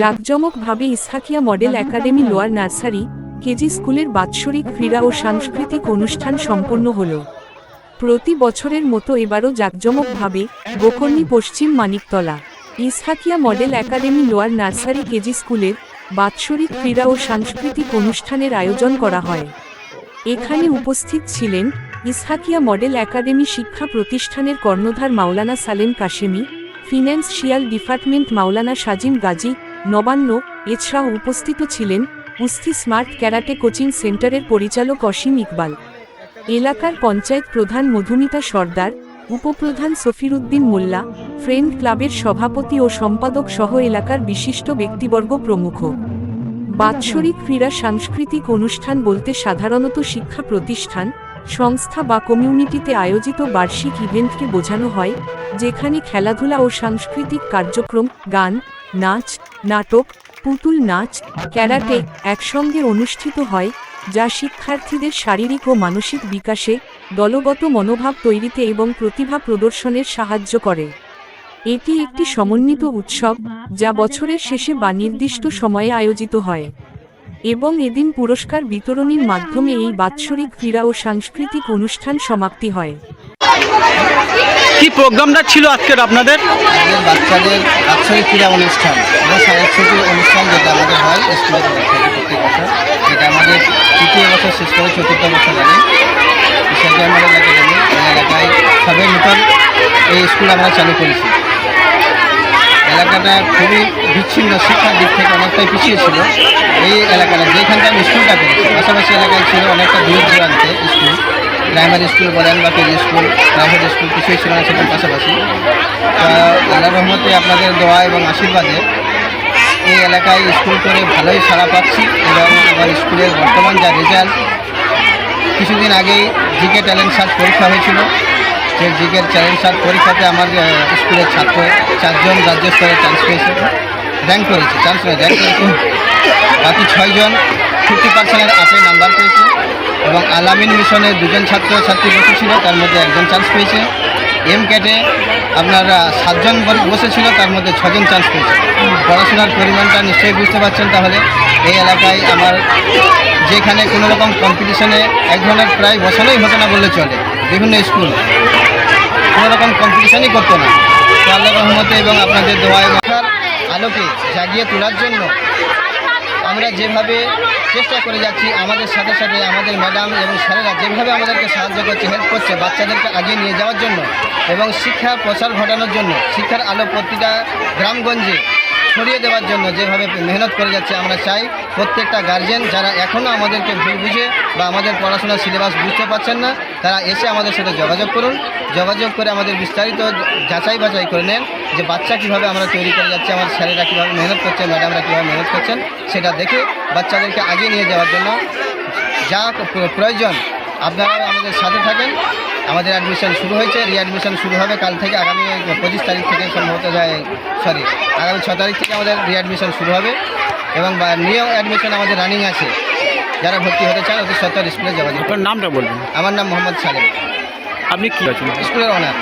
জাঁকজমকভাবে Ishakia model academy lower nursery, KG স্কুলের বাৎসরিক ক্রীড়া ও সাংস্কৃতিক অনুষ্ঠান সম্পন্ন হল। প্রতি বছরের মতো এবারও জাঁকজমকভাবে গোকর্ণী পশ্চিম Maniktala Ishakia model academy lower nursery KG স্কুলের বাৎসরিক ক্রীড়া ও সাংস্কৃতিক অনুষ্ঠানের আয়োজন করা হয়। এখানে উপস্থিত ছিলেন ইসহাকিয়া মডেল একাডেমি শিক্ষা প্রতিষ্ঠানের কর্ণধার মাওলানা সালেম কাশেমি ফিন্যান্সিয়াল ডিপার্টমেন্ট মাওলানা সাজিম গাজী, নবান্ন, এছাড়াও উপস্থিত ছিলেন উস্তি স্মার্ট ক্যারাটে কোচিং সেন্টারের পরিচালক অসীম ইকবাল। এলাকার পঞ্চায়েত প্রধান মধুমিতা সর্দার, উপপ্রধান সফিরুদ্দিন মোল্লা, ফ্রেন্ড ক্লাবের সভাপতি ও সম্পাদক সহ এলাকার বিশিষ্ট ব্যক্তিবর্গ প্রমুখ। বাৎসরিক ক্রীড়া সাংস্কৃতিক অনুষ্ঠান বলতে সাধারণত শিক্ষা প্রতিষ্ঠান সংস্থা বা কমিউনিটিতে আয়োজিত বার্ষিক ইভেন্টকে বোঝানো হয়, যেখানে খেলাধুলা ও সাংস্কৃতিক কার্যক্রম, গান, নাচ, নাটক, পুতুল নাচ, ক্যারাটে একসঙ্গে অনুষ্ঠিত হয়, যা শিক্ষার্থীদের শারীরিক ও মানসিক বিকাশে দলগত মনোভাব তৈরিতে এবং প্রতিভা প্রদর্শনের সাহায্য করে। এটি একটি সমন্বিত উৎসব, যা বছরের শেষে বা নির্দিষ্ট সময়ে আয়োজিত হয়। এবং এদিন পুরস্কার বিতরণীর মাধ্যমে এই বাৎসরিক ক্রীড়া ও সাংস্কৃতিক অনুষ্ঠান সমাপ্তি হয়। কি প্রোগ্রামটা ছিল আজকের আপনাদের? বাচ্চাদের বাৎসরিক ক্রীড়া অনুষ্ঠান। এবং সাংস্কৃতিক অনুষ্ঠান যেটা আমাদের হয় স্কুলের প্রত্যেক বছর। যেটা আমাদের তৃতীয় বছর শেষ করে চতুর্থ বছর লাগে সেটা আমাদের এলাকায় সবে নতুন এই স্কুল আমরা চালু করেছি। এলাকাটা খুবই বিচ্ছিন্ন শিক্ষার দিক থেকে অনেকটাই পিছিয়ে ছিল। এই এলাকাটা যেখানটা আমি স্কুলটা করেছি পাশাপাশি এলাকায় ছিল অনেকটা দূর দূরান্তে স্কুল প্রাইমারি স্কুল বলেন বা কেজি স্কুল প্রাইভেট স্কুল কিছুই ছিল না সেটার পাশাপাশি। আল্লাহ রহমতে আপনাদের দোয়া এবং আশীর্বাদে এই এলাকায় স্কুল করে ভালোই সাড়া পাচ্ছি এবং আমার স্কুলের বর্তমান যা রেজাল্ট কিছুদিন আগেই জিকে ট্যালেন্ট সার্চ পরীক্ষা হয়েছিল। সেই জিকের ট্যালেন্ট সার্চ পরীক্ষাতে আমার স্কুলের ছাত্র চারজন রাজ্য স্তরে চান্স পেয়েছে। র্যাঙ্ক করেছে চান্স নয় র্যাঙ্ক করেছে। বাকি ছয়জন ফিফটি পার্সেন্টের আপে নাম্বার পেয়েছে। এবং আলামিন মিশনে দুজন ছাত্র ছাত্রী বসেছিল, তার মধ্যে একজন চান্স পেয়েছে। এম ক্যাটে আপনারা সাতজন বসেছিল, তার মধ্যে ছজন চান্স পেয়েছে। পড়াশোনার পরিমাণটা নিশ্চয়ই বুঝতে পারছেন তাহলে। এই এলাকায় আমার যেখানে কোনো রকম কম্পিটিশনে এক ধরনের প্রায় বসানোই হতো না বললে চলে। বিভিন্ন স্কুল কোনো রকম কম্পিটিশনই করতো না। রহমতে এবং আপনাদের দোয়ায় মাথার আলোকে জাগিয়ে তোলার জন্য আমরা যেভাবে চেষ্টা করে যাচ্ছি, আমাদের সাথে সাথে আমাদের ম্যাডাম এবং স্যারেরা যেভাবে আমাদেরকে সাহায্য করছে হেল্প করছে, বাচ্চাদেরকে আগিয়ে নিয়ে যাওয়ার জন্য এবং শিক্ষার প্রসার ঘটানোর জন্য, শিক্ষার আলো প্রতিটা গ্রামগঞ্জে ছড়িয়ে দেওয়ার জন্য যেভাবে মেহনত করে যাচ্ছে, আমরা চাই প্রত্যেকটা গার্জেন যারা এখনও আমাদেরকে ভুল বুঝে বা আমাদের পড়াশোনার সিলেবাস বুঝতে পারছেন না, তারা এসে আমাদের সাথে যোগাযোগ করুন। যোগাযোগ করে আমাদের বিস্তারিত যাচাই বাছাই করে নেন যে বাচ্চা কীভাবে আমরা তৈরি করে যাচ্ছি আমার স্যারেরা কীভাবে মেহনত করছে, ম্যাডামরা কীভাবে মেহনত করছেন, সেটা দেখে বাচ্চাদেরকে আগিয়ে নিয়ে যাওয়ার জন্য যা প্রয়োজন আপনারা আমাদের সাথে থাকেন। আমাদের অ্যাডমিশন শুরু হয়েছে রিঅ্যাডমিশন শুরু হবে কাল থেকে আগামী পঁচিশ তারিখ থেকে সম্ভবত যায় সরি আগামী ছ তারিখ থেকে আমাদের রিঅ্যাডমিশন শুরু হবে এবং নিউ অ্যাডমিশন আমাদের রানিং আছে। যারা ভর্তি হতে চান অতি সত্তর স্কুলে যাওয়া যায় আপনার নামটা বলবেন। আমার নাম মোহাম্মদ সালেম। আপনি কি আছেন? স্কুলের অনার